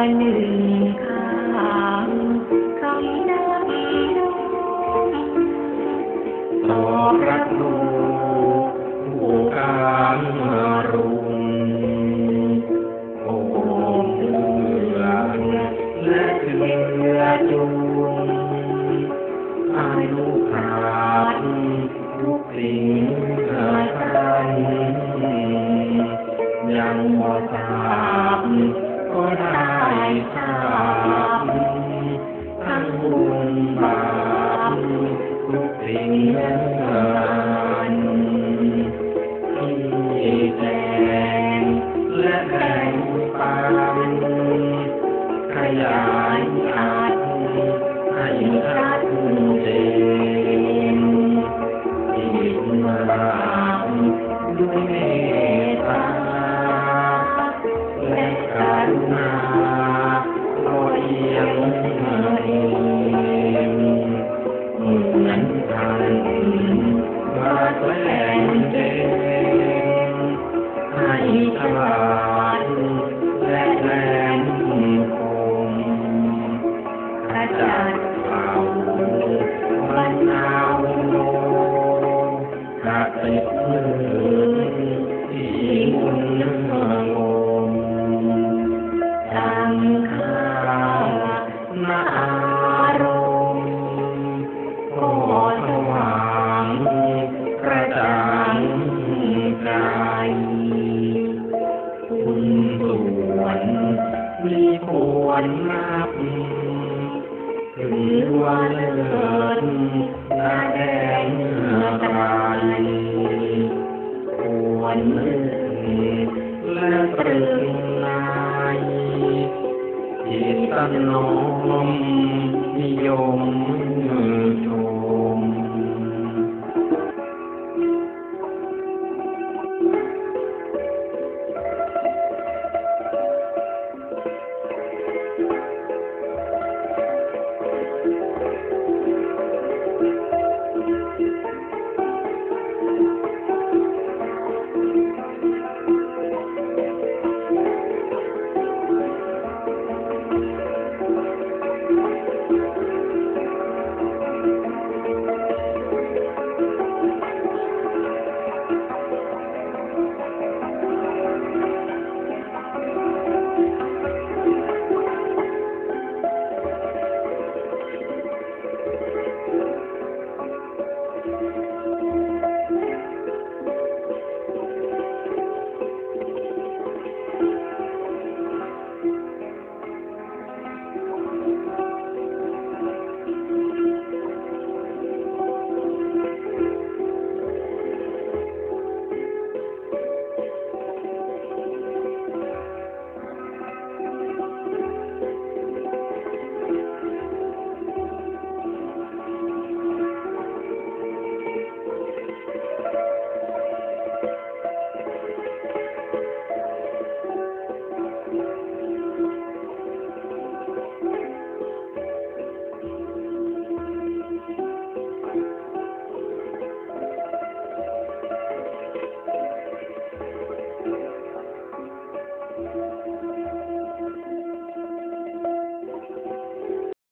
I need Bye. นาโรก็สว่งกระจ่งกาคุณส่วนมีควรนับถึงว่าเลิศนาแดงนือกควรเลื่อนแตรึ ขนมนิยม